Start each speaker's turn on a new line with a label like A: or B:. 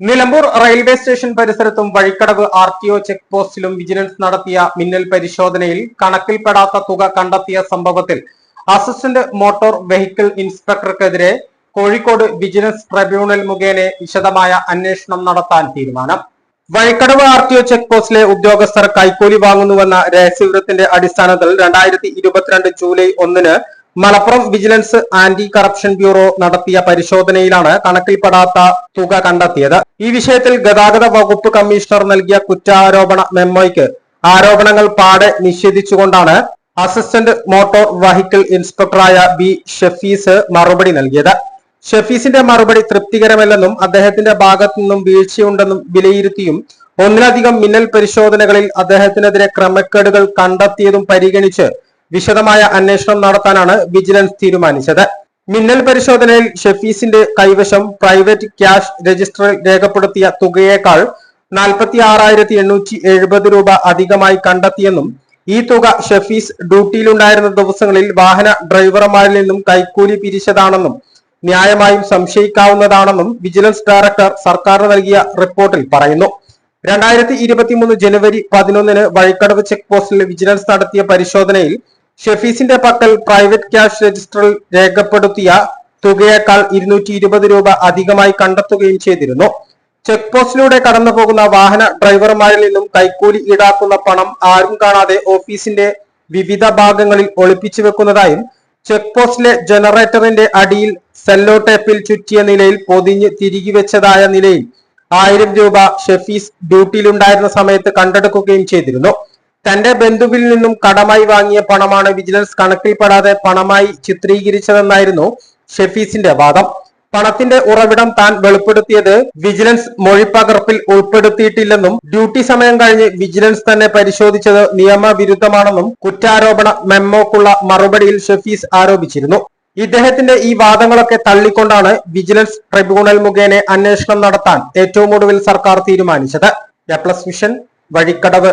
A: Nilambur railway station പരിസരത്തും Vazhikkadavu R T O check പോസ്റ്റിലും vigilance നടത്തിയ മിന്നൽ പരിശോധനയിൽ കണക്കിൽപ്പെടാത്ത തുക കണ്ടെത്തിയ സംഭവത്തിൽ അസിസ്റ്റന്റ് മോട്ടോർ വെഹിക്കിൾ ഇൻസ്പെക്ടർക്കെതിരെ കോഴിക്കോട് വിജിലൻസ് ട്രൈബ്യൂണൽ മുഖേന വിശദമായ അന്വേഷണം നടത്താൻ തീരുമാനം. Vazhikkadavu R T O check പോസ്റ്റിലെ ഉദ്യോഗസ്ഥർ കൈക്കൂലി വാങ്ങുന്നുവെന്ന രഹസ്യവിവരത്തിന്റെ അടിസ്ഥാനത്തിൽ രണ്ടായിരത്തി ഇരുപത്തിരണ്ട് ജൂലൈ ഒന്നിന് Malappuram vigilance anti corruption bureau നടത്തിയ പരിശോധനയിലാണ് കണക്കിൽപ്പെടാത്ത തുക കണ്ടെത്തിയത്. ഈ വിഷയത്തിൽ ഗതാഗത വകുപ്പ് കമ്മീഷണർ നൽകിയ കുറ്റാരോപണ മെമ്മോയ്ക്ക് ആരോപണങ്ങൾ പാടെ നിഷേധിച്ചുകൊണ്ടാണ് അസിസ്റ്റന്റ് മോട്ടോർ വെഹിക്കിൾ ഇൻസ്പെക്ടറായ ബി ഷഫീസ് മറുപടി നൽകിയത്. ഷഫീസിന്റെ മറുപടി തൃപ്തികരമല്ലെന്നും അദ്ദേഹത്തിന്റെ ഭാഗത്തു നിന്നും വീഴ്ചയുണ്ടെന്നും വിലയിരുത്തിയും ഒന്നിലധികം മിന്നൽ പരിശോധനകളിൽ അദ്ദേഹത്തിനെതിരെ ക്രമക്കേടുകൾ കണ്ടെത്തിയതും പരിഗണിച്ച് വിശദമായ അന്വേഷണം നടത്താനാണ് വിജിലൻസ് തീരുമാനിച്ചത്. മിന്നൽ പരിശോധനയിൽ ഷെഫീസിന്റെ കൈവശം പ്രൈവറ്റ് ക്യാഷ് രജിസ്റ്ററിൽ രേഖപ്പെടുത്തിയ തുകയേക്കാൾ നാൽപ്പത്തി ആറായിരത്തി എണ്ണൂറ്റി എഴുപത് രൂപ അധികമായി കണ്ടെത്തിയെന്നും ഈ തുക ഷെഫീസ് ഡ്യൂട്ടിയിലുണ്ടായിരുന്ന ദിവസങ്ങളിൽ വാഹന ഡ്രൈവർമാരിൽ നിന്നും കൈക്കൂലി പിരിച്ചതാണെന്നും ന്യായമായും സംശയിക്കാവുന്നതാണെന്നും വിജിലൻസ് ഡയറക്ടർ സർക്കാർ നൽകിയ റിപ്പോർട്ടിൽ പറയുന്നു. രണ്ടായിരത്തി ഇരുപത്തിമൂന്ന് ജനുവരി പതിനൊന്നിന് വഴിക്കടവ് ചെക്ക് പോസ്റ്റിൽ വിജിലൻസ് നടത്തിയ പരിശോധനയിൽ ഷെഫീസിന്റെ പക്കൽ പ്രൈവറ്റ് ക്യാഷ് രജിസ്റ്ററിൽ രേഖപ്പെടുത്തിയ തുകയേക്കാൾ ഇരുന്നൂറ്റി ഇരുപത് രൂപ അധികമായി കണ്ടെത്തുകയും ചെയ്തിരുന്നു. ചെക്ക് പോസ്റ്റിലൂടെ കടന്നു പോകുന്ന വാഹന ഡ്രൈവർമാരിൽ നിന്നും കൈക്കൂലി ഈടാക്കുന്ന പണം ആരും കാണാതെ ഓഫീസിന്റെ വിവിധ ഭാഗങ്ങളിൽ ഒളിപ്പിച്ചു വെക്കുന്നതായും ചെക്ക് പോസ്റ്റിലെ ജനറേറ്ററിന്റെ അടിയിൽ സെല്ലോ ടേപ്പിൽ ചുറ്റിയ നിലയിൽ പൊതിഞ്ഞ് തിരികെ വെച്ചതായ നിലയിൽ ആയിരം രൂപ ഷെഫീസ് ഡ്യൂട്ടിയിലുണ്ടായിരുന്ന സമയത്ത് കണ്ടെടുക്കുകയും ചെയ്തിരുന്നു. തന്റെ ബന്ധുവിൽ നിന്നും കടമായി വാങ്ങിയ പണമാണ് വിജിലൻസ് കണക്കിൽപ്പെടാതെ പണമായി ചിത്രീകരിച്ചതെന്നായിരുന്നു ഷെഫീസിന്റെ വാദം. പണത്തിന്റെ ഉറവിടം താൻ വെളിപ്പെടുത്തിയത് വിജിലൻസ് മൊഴിപ്പകർപ്പിൽ ഉൾപ്പെടുത്തിയിട്ടില്ലെന്നും ഡ്യൂട്ടി സമയം കഴിഞ്ഞ് വിജിലൻസ് തന്നെ പരിശോധിച്ചത് നിയമവിരുദ്ധമാണെന്നും കുറ്റാരോപണ മെമ്മോക്കുള്ള മറുപടിയിൽ ഷെഫീസ് ആരോപിച്ചിരുന്നു. ഇദ്ദേഹത്തിന്റെ ഈ വാദങ്ങളൊക്കെ തള്ളിക്കൊണ്ടാണ് വിജിലൻസ് ട്രിബ്യൂണൽ മുഖേന അന്വേഷണം നടത്താൻ ഏറ്റവും ഒടുവിൽ സർക്കാർ തീരുമാനിച്ചത്. A plus mission Vazhikkadavu.